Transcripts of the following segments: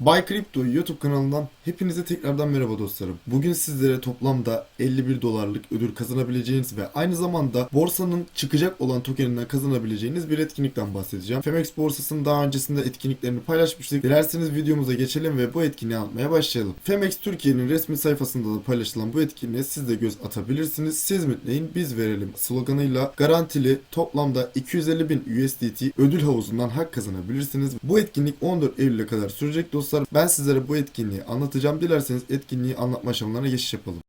Bay Crypto YouTube kanalından hepinize tekrardan merhaba dostlarım. Bugün sizlere toplamda 51 dolarlık ödül kazanabileceğiniz ve aynı zamanda borsanın çıkacak olan tokeninden kazanabileceğiniz bir etkinlikten bahsedeceğim. Femex borsasının daha öncesinde etkinliklerini paylaşmıştık. Dilerseniz videomuza geçelim ve bu etkinliği anlatmaya başlayalım. Femex Türkiye'nin resmi sayfasında da paylaşılan bu etkinliğe siz de göz atabilirsiniz. Siz mitleyin biz verelim sloganıyla garantili toplamda 250 bin USDT ödül havuzundan hak kazanabilirsiniz. Bu etkinlik 14 Eylül'e kadar sürecek dostlar. Ben sizlere bu etkinliği anlatacağım. Dilerseniz etkinliği anlatma aşamalarına geçiş yapalım.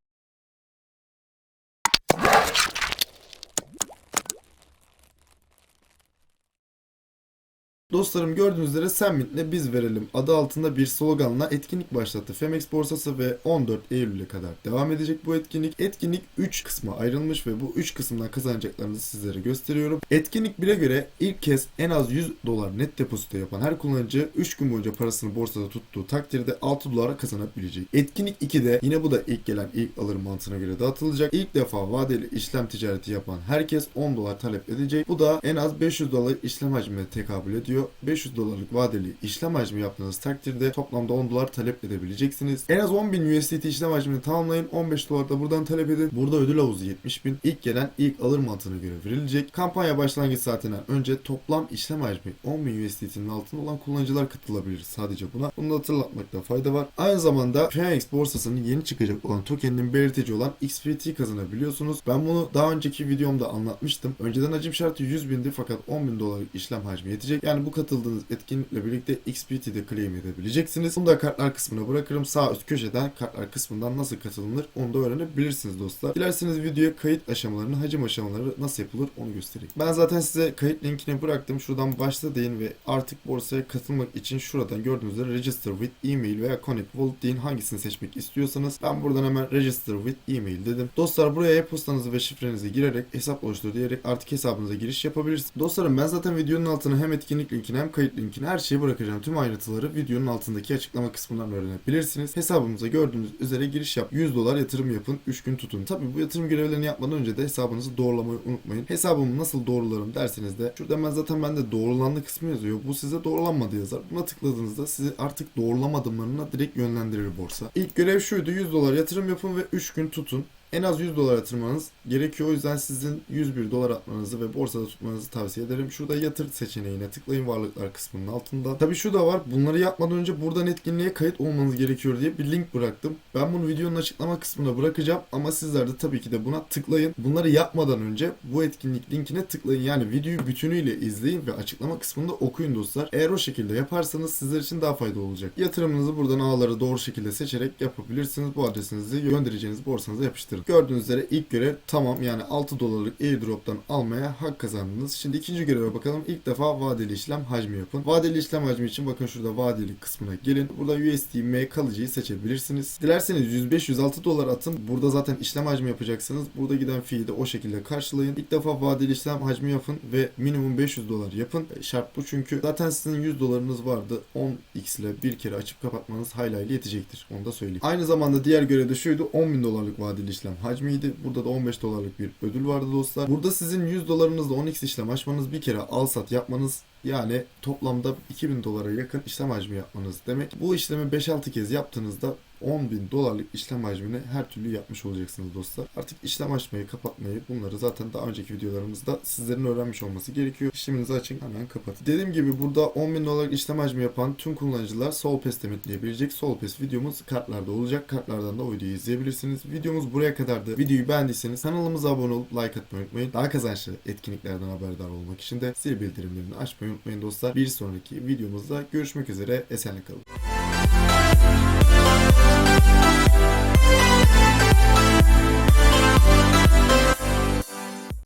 Dostlarım gördüğünüz üzere sen mitle biz verelim adı altında bir sloganla etkinlik başlattı. Femex borsası ve 14 Eylül'e kadar devam edecek bu etkinlik. Etkinlik 3 kısma ayrılmış ve bu 3 kısımdan kazanacaklarınızı sizlere gösteriyorum. Etkinlik 1'e göre ilk kez en az 100 dolar net depozito yapan her kullanıcı 3 gün boyunca parasını borsada tuttuğu takdirde 6 dolara kazanabilecek. Etkinlik 2'de yine bu da ilk gelen ilk alır mantığına göre dağıtılacak. İlk defa vadeli işlem ticareti yapan herkes 10 dolar talep edecek. Bu da en az 500 dolar işlem hacmine tekabül ediyor. 500 dolarlık vadeli işlem hacmi yaptığınız takdirde toplamda 10 dolar talep edebileceksiniz. En az 10.000 USDT işlem hacmini tamamlayın. 15 dolar da buradan talep edin. Burada ödül havuzu 70.000. İlk gelen ilk alır mantığına göre verilecek. Kampanya başlangıç saatinden önce toplam işlem hacmi 10.000 USDT'nin altında olan kullanıcılar katılabilir sadece buna. Bunu hatırlatmakta fayda var. Aynı zamanda Phoenix borsasının yeni çıkacak olan tokeninin belirtici olan XPT kazanabiliyorsunuz. Ben bunu daha önceki videomda anlatmıştım. Önceden hacim şartı 100 bindi fakat 10.000 dolarlık işlem hacmi yetecek. Yani bu katıldığınız etkinlikle birlikte XPT'de claim edebileceksiniz. Bunu da kartlar kısmına bırakırım. Sağ üst köşeden kartlar kısmından nasıl katılınır onu da öğrenebilirsiniz dostlar. Dilerseniz videoya kayıt aşamalarını, hacim aşamaları nasıl yapılır onu göstereyim. Ben zaten size kayıt linkini bıraktım. Şuradan başla deyin ve artık borsaya katılmak için şuradan gördüğünüz üzere register with email veya connect wallet deyin hangisini seçmek istiyorsanız. Ben buradan hemen register with email dedim. Dostlar buraya e-postanızı ve şifrenizi girerek hesap oluştur diyerek artık hesabınıza giriş yapabilirsiniz. Dostlarım ben zaten videonun altına hem etkinlik linkini hem kayıt linkini her şeyi bırakacağım. Tüm ayrıntıları videonun altındaki açıklama kısmından öğrenebilirsiniz. Hesabımıza gördüğünüz üzere giriş yap. 100 dolar yatırım yapın. 3 gün tutun. Tabi bu yatırım görevlerini yapmadan önce de hesabınızı doğrulamayı unutmayın. Hesabımı nasıl doğrularım derseniz de şurada ben zaten bende doğrulandı kısmı yazıyor. Bu size doğrulanmadı yazar. Buna tıkladığınızda sizi artık doğrulama adımlarına direkt yönlendirir borsa. İlk görev şuydu. 100 dolar yatırım yapın ve 3 gün tutun en az 100 dolar yatırmanız gerekiyor. O yüzden sizin 101 dolar atmanızı ve borsada tutmanızı tavsiye ederim. Şurada yatır seçeneğine tıklayın varlıklar kısmının altında. Tabi şu da var. Bunları yapmadan önce buradan etkinliğe kayıt olmanız gerekiyor diye bir link bıraktım. Ben bunu videonun açıklama kısmına bırakacağım ama sizler de tabii ki de buna tıklayın. Bunları yapmadan önce bu etkinlik linkine tıklayın. Yani videoyu bütünüyle izleyin ve açıklama kısmında okuyun dostlar. Eğer o şekilde yaparsanız sizler için daha faydalı olacak. Yatırımınızı buradan ağları doğru şekilde seçerek yapabilirsiniz. Bu adresinizi göndereceğiniz borsanıza yapıştırın. Gördüğünüz üzere ilk görev tamam yani 6 dolarlık airdrop'tan almaya hak kazandınız. Şimdi ikinci göreve bakalım. İlk defa vadeli işlem hacmi yapın. Vadeli işlem hacmi için bakın şurada vadeli kısmına gelin. Burada USDM kalıcıyı seçebilirsiniz. Dilerseniz 105-106 dolar atın. Burada zaten işlem hacmi yapacaksınız. Burada giden fiyi de o şekilde karşılayın. İlk defa vadeli işlem hacmi yapın ve minimum 500 dolar yapın. E, Şart bu çünkü zaten sizin 100 dolarınız vardı. 10x ile bir kere açıp kapatmanız hayli hayli yetecektir. Onu da söyleyeyim. Aynı zamanda diğer görev de şuydu. 10.000 dolarlık vadeli işlem hacmiydi. Burada da 15 dolarlık bir ödül vardı dostlar. Burada sizin 100 dolarınızla 10x işlem açmanız bir kere al sat yapmanız yani toplamda 2000 dolara yakın işlem hacmi yapmanız demek. Bu işlemi 5-6 kez yaptığınızda 10 bin dolarlık işlem hacmini her türlü yapmış olacaksınız dostlar. Artık işlem açmayı, kapatmayı bunları zaten daha önceki videolarımızda sizlerin öğrenmiş olması gerekiyor. İşleminizi açın hemen kapatın. Dediğim gibi burada 10 bin dolarlık işlem hacmi yapan tüm kullanıcılar Sol Pass demetleyebilecek. Sol Pass videomuz kartlarda olacak. Kartlardan da o videoyu izleyebilirsiniz. Videomuz buraya kadardı. Videoyu beğendiyseniz kanalımıza abone olup like atmayı unutmayın. Daha kazançlı etkinliklerden haberdar olmak için de zil bildirimlerini açmayı unutmayın dostlar. Bir sonraki videomuzda görüşmek üzere. Esenle kalın. Música